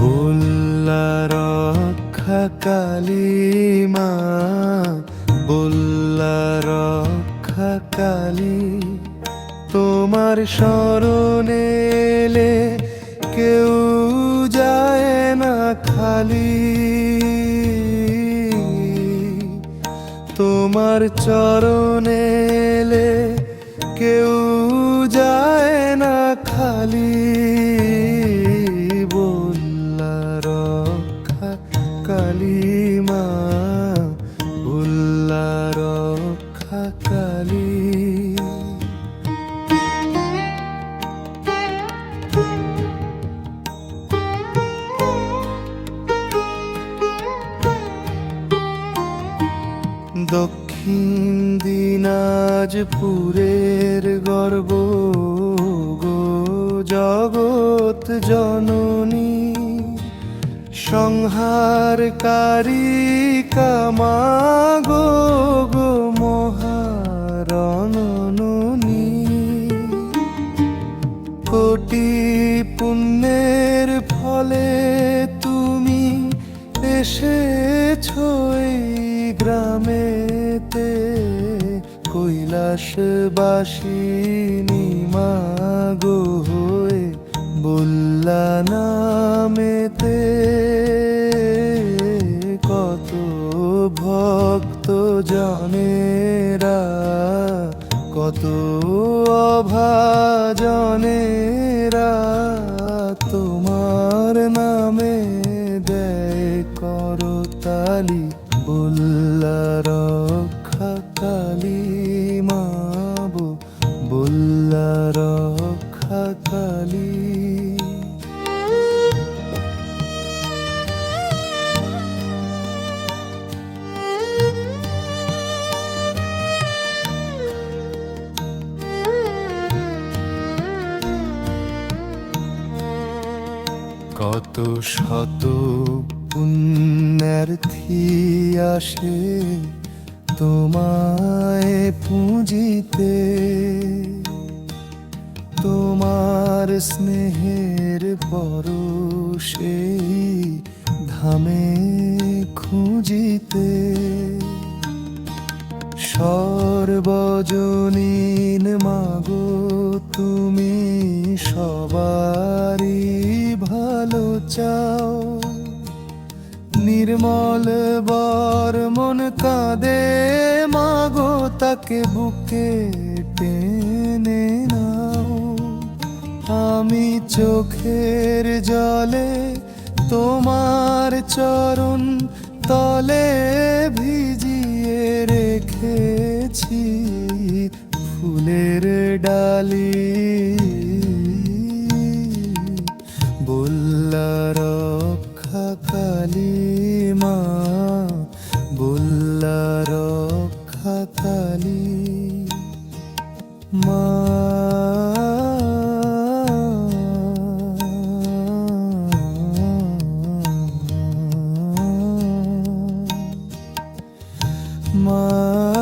বল্লা তোমার কেউ যায় না খালি। তোমার চরণে কেউ যায় না খালি। কালী দক্ষিণ দিনাজপুরের গর্ব গো জগৎ জননী সংহারকারী কামাগো গো মহারণনী কোটি পুণ্যের ফলে তুমি এসেছ গ্রামেতে। কৈলাসবাসিনী মাগো হয়ে বললা নামেতে। কত ভক্ত জনেরা অভাজনেরা তোমার নামে দেয় করতালি বল্লা রক্ষা কালী মাবো বল্লা রক্ষা কালী কত শত পুণ্যার্থী আসে তোমায় পুঁজিতে। তোমার স্নেহের পরশে ধামে খুঁজিতে। সর্বজনীন মাগো নির্মল বর মন কাঁদে, মাগো তাকে বুকে টেনে নাও। আমি চোখের জলে তোমার চরণ তলে ভিজিয়ে রেখেছি ফুলের ডালি। My